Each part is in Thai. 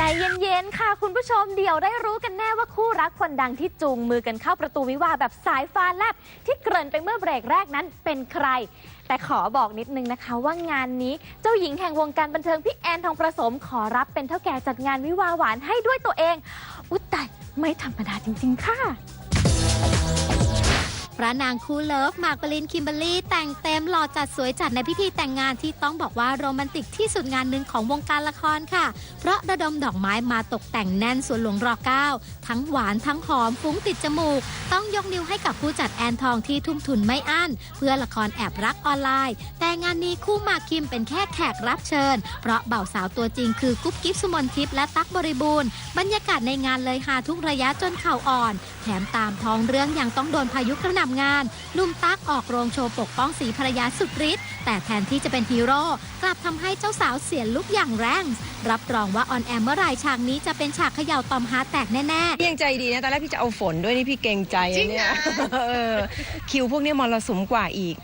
ใจเย็นๆ ค่ะคุณผู้ชมเดี๋ยวได้รู้กันแน่ว่าคู่รักคนดังที่จูงมือกันเข้าประตูวิวาห์แบบสายฟ้าแลบที่เกริ่นไปเมื่อเบรกแรกนั้นเป็นใคร แต่ขอบอกนิดนึงนะคะว่างานนี้เจ้าหญิงแห่งวงการบันเทิงพี่แอนทองประสมขอรับเป็นเท่าแก่จัดงานวิวาหวานให้ด้วยตัวเอง อุ๊ยตายไม่ธรรมดาจริง ๆ ค่ะ พระนางคู่เลิฟ มากปรินคิมเบอรี่ แต่งเต็มหล่อจัดสวยจัดในพิธีแต่งงานที่ต้องบอกว่าโรแมนติกที่สุดงานหนึ่งของวงการละครค่ะ เพราะระดมดอกไม้มาตกแต่งแน่นสวนหลวงรอเก้าทั้งหวานทั้งหอมฟุ้งติดจมูก ต้องยกนิ้วให้กับผู้จัดแอนทองที่ทุ่มทุนไม่อั้น เพื่อละครแอบรักออนไลน์ แต่งานนี้คู่มากคิมเป็นแค่แขกรับเชิญ เพราะเบ่าวสาวตัวจริงคือกุ๊บกิ๊บสุมนทิพย์และตั๊กบริบูรณ์บรรยากาศในงานเลยฮาทุกระยะจนเข่าอ่อนแถมตามท้องเรื่องยังต้องโดนพายุกระหน่ำงานหนุ่มตั๊กออกโรงโชว์ปกป้องสีภรรยาสุดฤทธิ์แต่แทนที่จะเป็นฮีโร่กลับทำให้เจ้าสาวเสียลุกอย่างแรงรับรองว่าออนแอร์เมื่อไหรฉากนี้จะเป็นฉากเขย่าตอมฮาร์ทแตกแน่ๆพี่ยังใจดีนะตอนแรกพี่จะเอาฝนด้วยนี่พี่เกรงใจอะเนี่ยเออคิวพวกนี้มรสุมกว่าอีก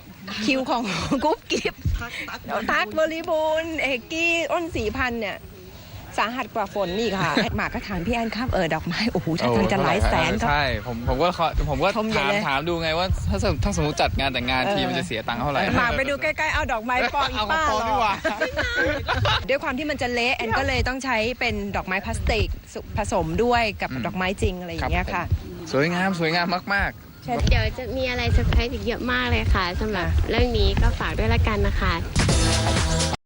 คิวของกุ๊บกิ๊บตั๊กบริบูรณ์เอกกี้อ้นสีพันธุ์เนี่ย สาหัสกว่าฝนอีกค่ะหมากก็ถามพี่แอนครับเออดอกไม้โอ้โหถ้าทางจะหลายแสนครับ ใช่ ผมผมก็ขอผมก็ชมใหญ่ถามเลยถามดูไงว่าถ้าสมถ้าสมมติจัดงานแต่งงานเออทีมันจะเสียตังค์เท่าไหร่หมากไปดูใกล้ๆเอาดอกไม้ปองอีเอาของป้าปลอมหรดีกว่าด้วยความที่มันจะเละแอนก็เลยต้องใช้เป็นดอกไม้พลาสติกผสมด้วยกับอืมดอกไม้จริงอะไรอย่างเงี้ยค่ะ สวยงามสวยงามมากเดี๋ยวจะมีอะไรเซอร์ไพรส์อีกเยอะมากเลยค่ะสำหรับเรื่องนี้ก็ฝากด้วยละกันนะคะ